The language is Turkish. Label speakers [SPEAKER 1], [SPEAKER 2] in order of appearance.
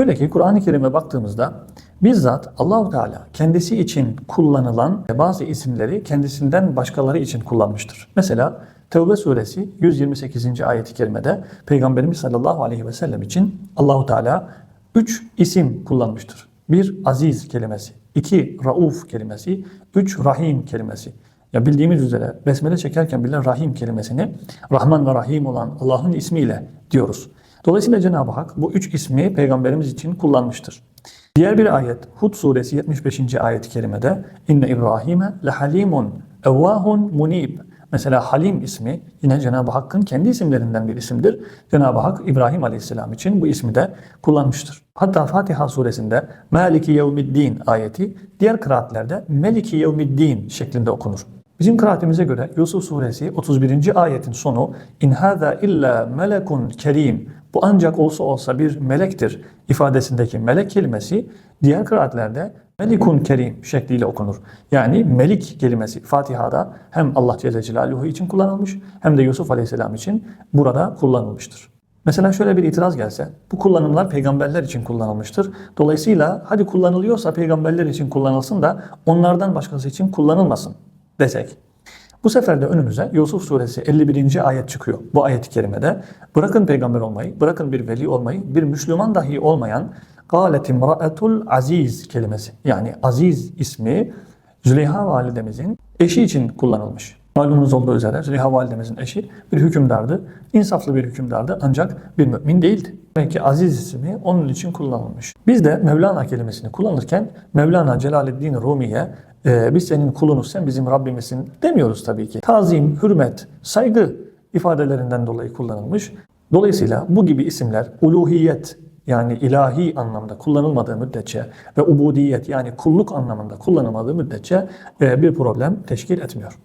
[SPEAKER 1] Şöyle ki Kur'an-ı Kerim'e baktığımızda bizzat Allahu Teala kendisi için kullanılan bazı isimleri kendisinden başkaları için kullanmıştır. Mesela Tevbe suresi 128. ayeti kerimede Peygamberimiz sallallahu aleyhi ve sellem için Allahu Teala 3 isim kullanmıştır. Bir aziz kelimesi, iki rauf kelimesi, üç rahim kelimesi. Ya bildiğimiz üzere besmele çekerken bile rahim kelimesini Rahman ve Rahim olan Allah'ın ismiyle diyoruz. Dolayısıyla Cenab-ı Hak bu üç ismi peygamberimiz için kullanmıştır. Diğer bir ayet Hud suresi 75. ayet-i kerimede İnne İbrahim'e lehalimun evvahun munib. Mesela Halim ismi yine Cenab-ı Hakk'ın kendi isimlerinden bir isimdir. Cenab-ı Hak İbrahim Aleyhisselam için bu ismi de kullanmıştır. Hatta Fatiha suresinde Maliki Yevmiddin ayeti diğer kıraatlerde Meliki Yevmiddin şeklinde okunur. Bizim kıraatimize göre Yusuf suresi 31. ayetin sonu İn hâzâ illa melekun kerim bu ancak olsa olsa bir melektir ifadesindeki melek kelimesi diğer kıraatlerde melikun kerim şekliyle okunur. Yani melik kelimesi Fatiha'da hem Allah Celle Celaluhu için kullanılmış hem de Yusuf Aleyhisselam için burada kullanılmıştır. Mesela şöyle bir itiraz gelse, bu kullanımlar peygamberler için kullanılmıştır. Dolayısıyla hadi kullanılıyorsa peygamberler için kullanılsın da onlardan başkası için kullanılmasın desek. Bu sefer de önümüze Yusuf suresi 51. ayet çıkıyor. Bu ayet-i kerimede bırakın peygamber olmayı, bırakın bir veli olmayı, bir Müslüman dahi olmayan galet imraetul aziz kelimesi yani aziz ismi Züleyha validemizin eşi için kullanılmış. Malumunuz olduğu üzere Züleyha validemizin eşi bir hükümdardı. İnsaflı bir hükümdardı ancak bir mümin değildi. Demek ki aziz ismi onun için kullanılmış. Biz de Mevlana kelimesini kullanırken Mevlana Celaleddin Rumi'ye e, biz senin kulunuz sen bizim Rabbimizsin demiyoruz tabii ki. Tazim, hürmet, saygı ifadelerinden dolayı kullanılmış. Dolayısıyla bu gibi isimler uluhiyet yani ilahi anlamda kullanılmadığı müddetçe ve ubudiyet yani kulluk anlamında kullanılmadığı müddetçe e, bir problem teşkil etmiyor.